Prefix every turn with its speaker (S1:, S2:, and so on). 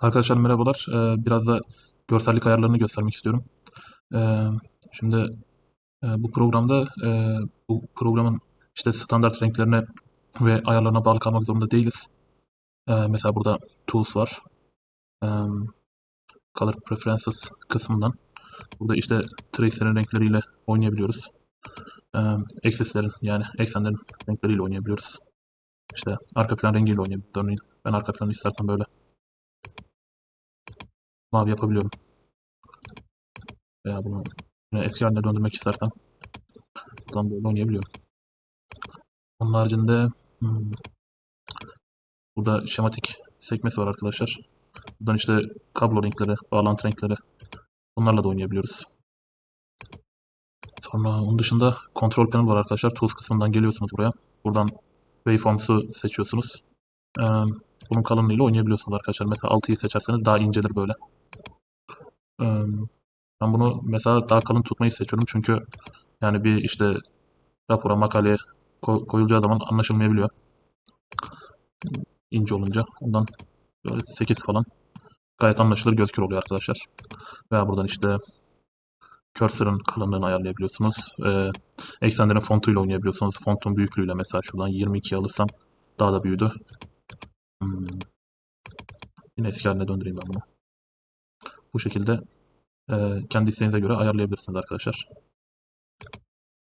S1: Arkadaşlar merhabalar. Ee, biraz da görsellik ayarlarını göstermek istiyorum. Ee, şimdi e, bu programda e, bu programın işte standart renklerine ve ayarlarına bağlı kalmak zorunda değiliz. Ee, mesela burada Tools var. Ee, Color Preferences kısmından. Burada işte trace'lerin renkleriyle oynayabiliyoruz. Ee, Axis'lerin yani eksenlerin renkleriyle oynayabiliyoruz. İşte arka plan rengiyle oynayabiliyoruz. Örneğin ben arka planı istersen böyle mavi yapabiliyorum. Veya bunu eski haline döndürmek istersem buradan böyle oynayabiliyorum. Onun haricinde hmm, burada şematik sekmesi var arkadaşlar. Buradan işte kablo renkleri, bağlantı renkleri bunlarla da oynayabiliyoruz. Sonra onun dışında kontrol panel var arkadaşlar. Tools kısmından geliyorsunuz buraya. Buradan waveforms'u seçiyorsunuz. Ee, bunun kalınlığıyla oynayabiliyorsunuz arkadaşlar. Mesela 6'yı seçerseniz daha incelir böyle. Ben bunu mesela daha kalın tutmayı seçiyorum çünkü yani bir işte rapora, makaleye ko- koyulacağı zaman anlaşılmayabiliyor. İnce olunca. Ondan böyle 8 falan gayet anlaşılır gözükür oluyor arkadaşlar. Veya buradan işte cursor'ın kalınlığını ayarlayabiliyorsunuz. Ee, eksenlerin fontuyla oynayabiliyorsunuz. Fontun büyüklüğüyle mesela şuradan 22 alırsam daha da büyüdü. Hmm. Yine eski haline döndüreyim ben bunu. Bu şekilde e, kendi isteğinize göre ayarlayabilirsiniz arkadaşlar.